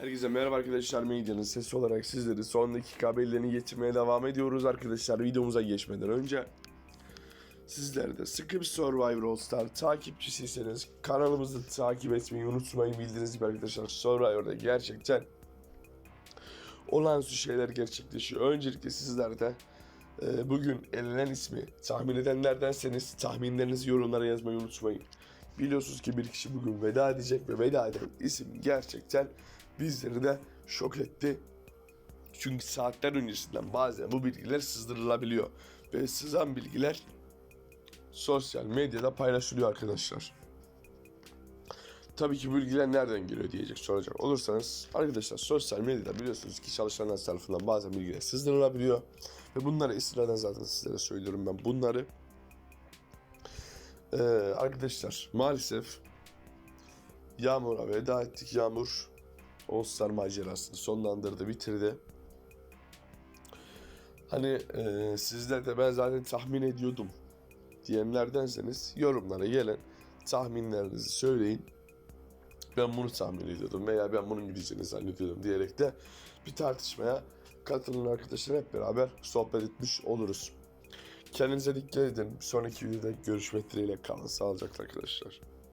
Herkese merhaba arkadaşlar. Medyanın sesi olarak sizleri son dakika haberlerini getirmeye devam ediyoruz arkadaşlar. Videomuza geçmeden önce sizler de sıkı bir Survivor All Star takipçisiyseniz kanalımızı takip etmeyi unutmayın. Bildiğiniz gibi arkadaşlar Survivor'da gerçekten olağanüstü şeyler gerçekleşiyor. Öncelikle sizler de e, bugün elenen ismi tahmin edenlerdenseniz tahminlerinizi yorumlara yazmayı unutmayın. Biliyorsunuz ki bir kişi bugün veda edecek ve veda eden isim gerçekten bizleri de şok etti. Çünkü saatler öncesinden bazen bu bilgiler sızdırılabiliyor. Ve sızan bilgiler sosyal medyada paylaşılıyor arkadaşlar. Tabii ki bilgiler nereden geliyor diyecek soracak olursanız arkadaşlar sosyal medyada biliyorsunuz ki çalışanlar tarafından bazen bilgiler sızdırılabiliyor. Ve bunları istinaden zaten sizlere söylüyorum ben bunları. Ee, arkadaşlar maalesef Yağmur'a veda ettik. Yağmur All Star macerasını sonlandırdı, bitirdi. Hani e, sizler de ben zaten tahmin ediyordum diyenlerdenseniz yorumlara gelen tahminlerinizi söyleyin. Ben bunu tahmin ediyordum veya ben bunun gideceğini zannediyordum diyerek de bir tartışmaya katılın arkadaşlar hep beraber sohbet etmiş oluruz. Kendinize dikkat edin. Bir sonraki videoda görüşmek dileğiyle kalın. Sağlıcakla arkadaşlar.